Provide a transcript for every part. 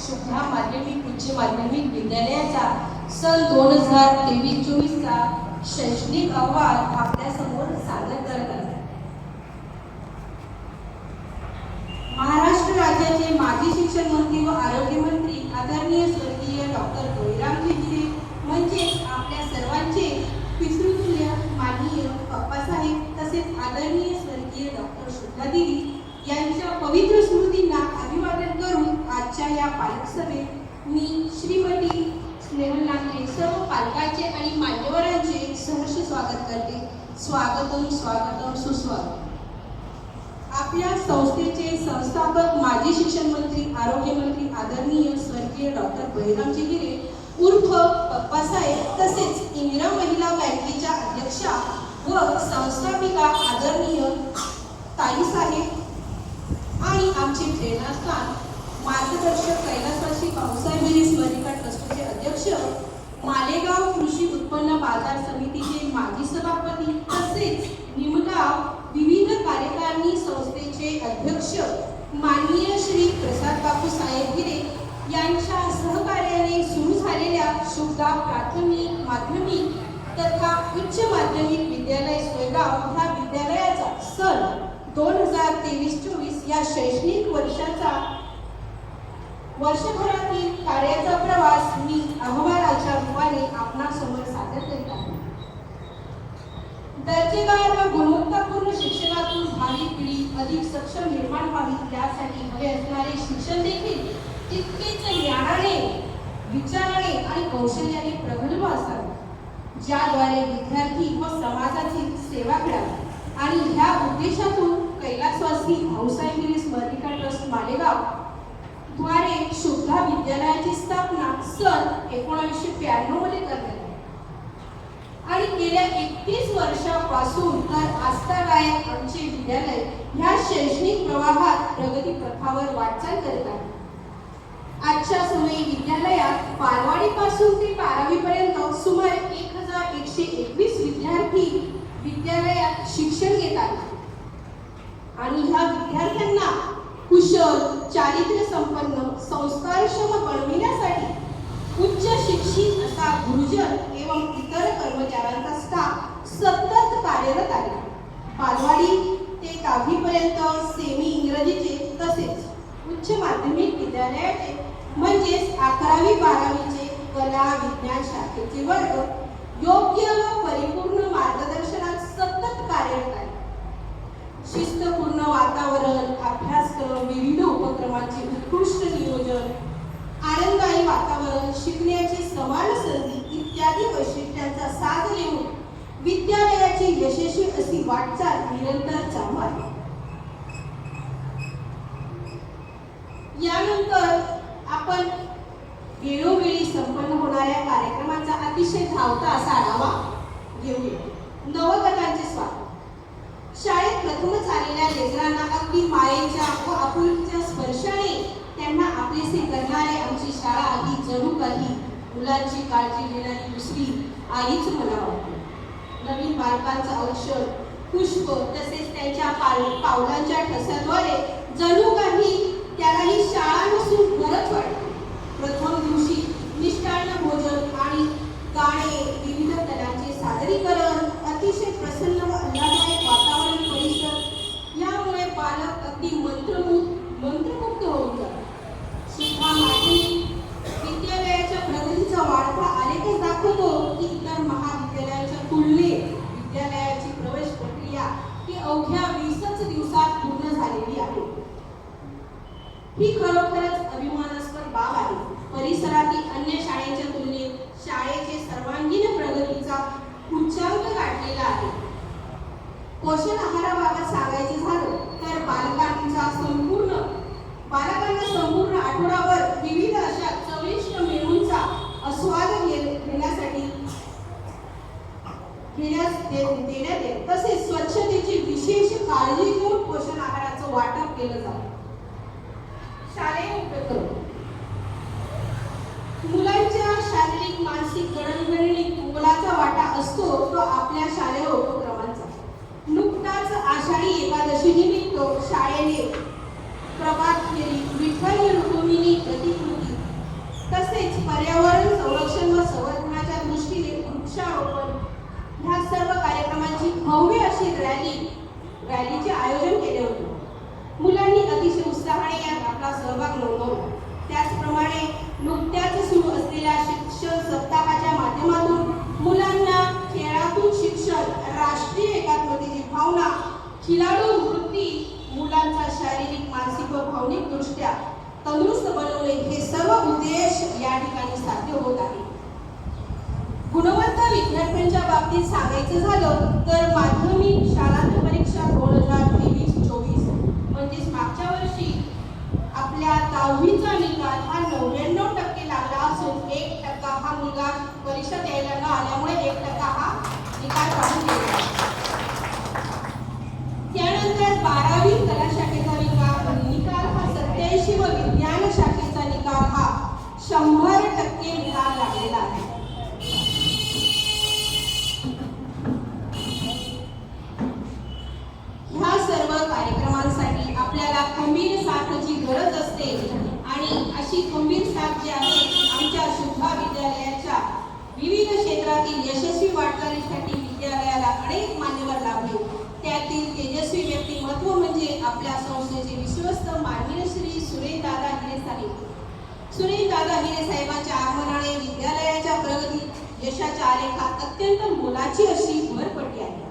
शुभ्रा माध्यमिक उच्च माध्यमिक विद्यालयाचा सन दोन हजार तेवीस चोवीसचा शैक्षणिक अहवाल आपल्यासमोर सादर करत आहे महाराष्ट्र राज्याचे माजी शिक्षण मंत्री व आरोग्य मंत्री आदरणीय स्वर्गीय डॉक्टर गोयरा गिरे म्हणजेच आपल्या सर्वांचे पितृतुल्य माननीय पप्पासाहेब तसेच आदरणीय स्वर्गीय डॉक्टर शुद्धादेवी यांच्या पवित्र स्मृतींना अभिवादन करून आजच्या या पालक सभेत मी श्रीमती स्नेहल नागरे सर्व पालकांचे आणि मान्यवरांचे सहर्ष स्वागत करते. स्वागतम स्वागतम सुस्वागत आपल्या संस्थेचे संस्थापक माजी शिक्षण मंत्री आरोग्य मंत्री आदरणीय स्वर्गीय डॉक्टर बळीरामजी हिरे उर्फ पप्पासाहेब तसेच इंदिरा महिला बँकेच्या अध्यक्षा व संस्थापिका आदरणीय ताईसाहेब आणि आमचे प्रेरणास्थान मार्गदर्शक कैलासवासी भाऊसाहेब स्मरिका ट्रस्टचे अध्यक्ष मालेगाव कृषी उत्पन्न बाजार समितीचे माजी सभापती तसेच निमगाव विविध कार्यकारिणी संस्थेचे अध्यक्ष माननीय श्री प्रसाद बापू साहेब गिरे यांच्या सहकार्याने सुरू झालेल्या शुभदा प्राथमिक माध्यमिक तथा उच्च माध्यमिक विद्यालय सोयगाव ह्या विद्यालयाचा सन दोन हजार तेवीस चोवीस या शैक्षणिक वर्षाचा वर्षभरातील कार्याचा प्रवास मी अहवालाच्या रूपाने आपणासमोर सादर करीत आहे. दर्जेदार व गुणवत्तापूर्ण शिक्षणातून भावी पिढी अधिक सक्षम निर्माण व्हावी यासाठी हवे असणारे शिक्षण देखील तितकेच ज्ञानाने विचाराने आणि कौशल्याने प्रगल्भ असावे ज्याद्वारे विद्यार्थी व समाजाची सेवा करावी आणि ह्या उद्देशातून कैलासवासी भाऊसाहेब गिरी स्मरणिका ट्रस्ट मालेगाव द्वारे शुद्धा विद्यालयाची स्थापना सन एकोणीसशे ब्याण्णवमध्ये करण्यात आली. आणि गेल्या एकतीस वर्षापासून तर आस्थादायक आमचे विद्यालय ह्या शैक्षणिक प्रवाहात प्रगती प्रथावर वाटचाल करत आहे. आजच्या समयी विद्यालयात बालवाडी पासून ते बारावी पर्यंत सुमारे एक हजार एकशे एकवीस विद्यार्थी विद्यालयात शिक्षण घेतात आणि ह्या विद्यार्थ्यांना कुशल चारित्र्य संपन्न संस्कारक्षम बनविण्यासाठी उच्च शिक्षित असा गुरुजन एवं इतर कर्मचाऱ्यांचा स्टाफ सतत कार्यरत आहे. बालवाडी ते दहावीपर्यंत सेमी इंग्रजीचे तसेच उच्च माध्यमिक विद्यालयाचे म्हणजेच अकरावी बारावीचे कला विज्ञान शाखेचे वर्ग योग्य व परिपूर्ण मार्गदर्शनात सतत कार्यरत आहे शिस्तपूर्ण वातावरण अभ्यासक्रम विविध उपक्रमांचे उत्कृष्ट नियोजन आनंददायी वातावरण शिकण्याची समान संधी इत्यादी वैशिष्ट्यांचा साथ घेऊन विद्यालयाची यशस्वी अशी वाटचाल निरंतर चालू आहे. यानंतर आपण वेळोवेळी संपन्न होणाऱ्या कार्यक्रमाचा अतिशय धावता असा आढावा घेऊया. नवगतांचे स्वागत. शाळेत प्रथमच आलेल्या लेकरांना अगदी मायेच्या व आपुलकीच्या स्पर्शाने त्यांना आपलेसे करणारे आमची शाळा ही जणू काही मुलांची काळजी घेणारी दुसरी आईच मला वाटते. नवीन बालकांचं औषध पुष्प तसेच त्यांच्या पाल पावलांच्या ठसाद्वारे जणू काही त्याला ही शाळा नसून घरच वाटते. प्रथम दिवशी मिष्टान्न भोजन आणि गाणे विविध कलांचे सादरीकरण अतिशय प्रसन्न व आल्हाददायक वातावरण परिसर यामुळे बालक अगदी मंत्रमुग्ध मंत्रमुग्ध होऊन जातात सुद्धा माध्यमिक विद्यालयाच्या प्रगतीचा वाढता आलेखच दाखवतो की इतर महाविद्यालयाच्या तुलनेत विद्यालयाची प्रवेश प्रक्रिया ही अवघ्या वीसच दिवसात पूर्ण झालेली आहे ही खरोखरच अभिमानास्पद बाब आहे. परिसरातील अन्य शाळेच्या तुलनेत शाळेचे सर्वांगीण प्रगतीचा उच्चांक गाठलेला आहे. पोषण आहाराबाबत सांगायचे झालं तर बालकांचा संपूर्ण बालकांना संपूर्ण आठवडाभर विविध अशा चविष्ट मेनूंचा आस्वाद घेण्यासाठी घेण्यास देण्यात येते. तसेच स्वच्छतेची विशेष काळजी घेऊन पोषण आहाराचं वाटप केलं जातं. शिक्षणांकडील एक मोलाचा वाटा असतो तो आपल्या शालेय उपक्रमांचा. नुकताच आषाढी एकादशी एकादशीनिमित्त शाळेने प्रभात फेरी विठ्ठल रुक्मिणी प्रतिकृती तसेच पर्यावरण संरक्षण व संवर्धनाच्या दृष्टीने वृक्षारोपण ह्या सर्व कार्यक्रमांची भव्य अशी रॅली रॅलीचे आयोजन केले होते. मुलांनी अतिशय उत्साहाने यात आपला सहभाग नोंदवला. त्याचप्रमाणे खिलाडू वृत्ती मुलांचा शारीरिक मानसिक व भावनिक दृष्ट्या तंदुरुस्त बनवणे हे सर्व उद्देश या ठिकाणी साध्य होत आहे. गुणवत्ता विद्यार्थ्यांच्या बाबतीत सांगायचं झालं तर माध्यमिक शाळांत परीक्षा दोन हजार तेवीस चोवीस. म्हणजेच मागच्या वर्षी आपल्या दहावीचा निकाल हा नव्याण्णव टक्के लागला असून एक टक्का हा मुलगा परीक्षा द्यायला न आल्यामुळे एक टक्का हा निकाल काढून गेला त्यानंतर बारावी कला शाखेचा निकाल निकाल हा सत्याऐंशी व विज्ञान शाखेचा निकाल हा शंभर टक्के निकाल लागलेला आहे ह्या सर्व कार्यक्रमांसाठी आपल्याला खंबीर साथची गरज असते आणि अशी खंबीर साथ जी आहे आमच्या शुभा विद्यालयाच्या विविध क्षेत्रातील यशस्वी वाटचालीसाठी विद्यालयाला अनेक मान्यवर लाभले. त्यातील तेजस्वी व्यक्तिमत्व म्हणजे आपल्या संस्थेचे विश्वस्त माननीय श्री सुरेश दादा हिरे साहेब सुनील दादा हिरे साहेबांच्या आगमनाने विद्यालयाच्या प्रगतीत यशाच्या आलेखात अत्यंत मोलाची अशी भर पडली आहे.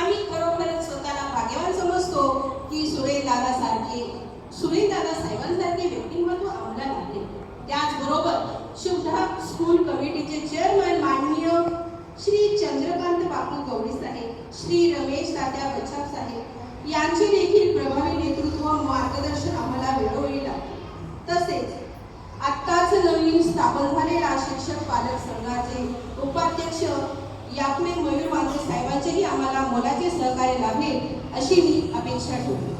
आम्ही खरोखरच स्वतःला भाग्यवान समजतो की सुरेश दादा सारखे सुनील दादा साहेबांसारखे व्यक्तिमत्व आम्हाला लागले. त्याचबरोबर शुभ्रा स्कूल कमिटीचे चेअरमन माननीय श्री चंद्रकांत बापू गवळी साहेब श्री रमेश तात्या बचाव साहेब यांची देखील प्रभावी नेतृत्व व मार्गदर्शन आम्हाला वेळोवेळी लागते तसेच आत्ताच नवीन स्थापन झालेला शिक्षक पालक संघाचे उपाध्यक्ष याकमे मयूर वांद्रे साहेबांचेही आम्हाला मोलाचे सहकार्य लाभले अशी मी अपेक्षा ठेवली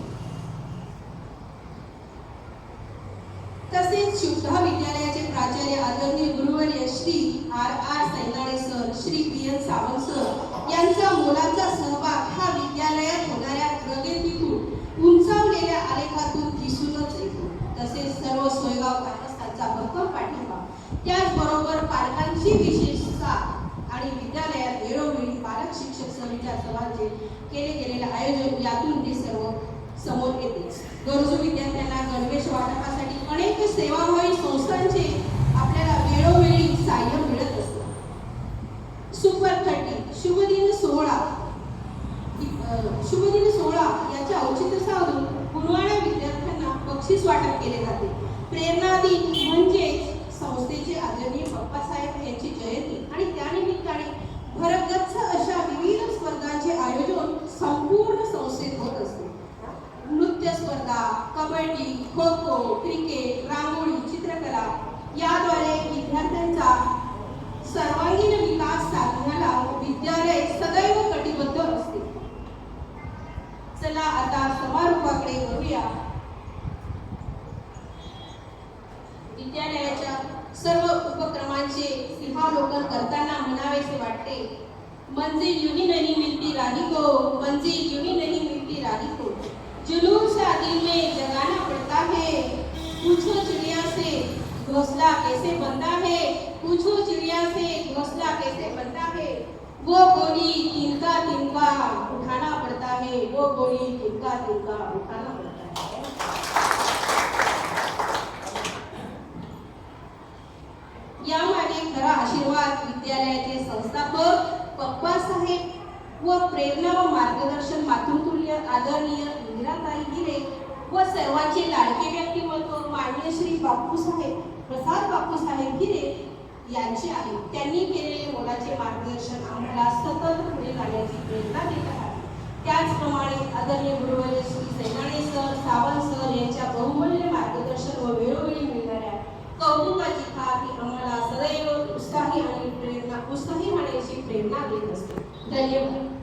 तसेच शुद्धा विद्यालयाचे प्राचार्य आदरणीय गुरुवर्य Shri R R Sainale sir Shri P N Sawant sir यांचा मोलाचा सहभाग हा विद्यालयात होणाऱ्या प्रगतीतून उंचावलेल्या आलेखातून दिसूनच येतो तसेच सर्व सोयगाव कारस्थानचा भक्कम पाठिंबा त्याचबरोबर पालकांची विशेषता आणि विद्यालयात वेळोवेळी पालक शिक्षक समित्या सभांचे केले गेलेले आयोजन यातून हे सर्व समोर येते. गरजू विद्यार्थ्यांना गणवेश वाटपासाठी अनेक सेवाभावी संस्थांचे आपल्याला वेळोवेळी सहाय्य मिळत असते. सुपर थर्टी शुभदिन सोहळा. शुभदिन सोहळा याचे औचित्य साधून गुणवाण्या विद्यार्थ्यांना बक्षीस वाटप केले जाते. प्रेरणा दिन म्हणजेच संस्थेचे आदरणीय बाप्पासाहेब यांची जयंती आणि त्यानिमित्ताने भरगच्च अशा विविध स्पर्धांचे आयोजन संपूर्ण संस्थेत होत असते. नृत्य स्पर्धा कबड्डी खो खो क्रिकेट रांगोळी चित्रकला याद्वारे विद्यार्थ्यांचा सर्वांगीण विकास साधण्याला विद्यालय सदैव कटिबद्ध असते. चला आता समारोपात मंजिल यूँ ही नहीं मिलती राही को मंजिल यूँ ही नहीं मिलती राही को। जुनून से दिल में जगाना पड़ता है। पूछो चिड़िया से, घोंसला कैसे बनता है? पूछो चिड़िया से, घोंसला कैसे बनता है? वो गोली तिनका तिनका उठाना पड़ता है। वो गोली तिनका तिनका उठाना पड़ता है। यामागे खरा आशीर्वाद विद्यालयाचे संस्थापक पप्पा साहेब व प्रेरणा व मार्गदर्शन मातृतुल्य आदरणीय इंदिराताई हिरे व सर्वांचे लाडके व्यक्तिमत्व माननीय श्री बापू साहेब प्रसाद बापूसाहेब हिरे यांचे आहे. त्यांनी केलेले मोलाचे मार्गदर्शन आम्हाला सतत पुढे जाण्याची प्रेरणा देत आहे. त्याचप्रमाणे आदरणीय गुरुवर्य श्री सैनाणे सर सावंत सर यांच्या बहुमूल्य मार्गदर्शन व वेळोवेळी मिळणाऱ्या कौतुकाची थाप ही आम्हाला सदैव उत्साही आणि प्रेरणा उत्साही होण्याची प्रेरणा देत असते. धन्यवाद.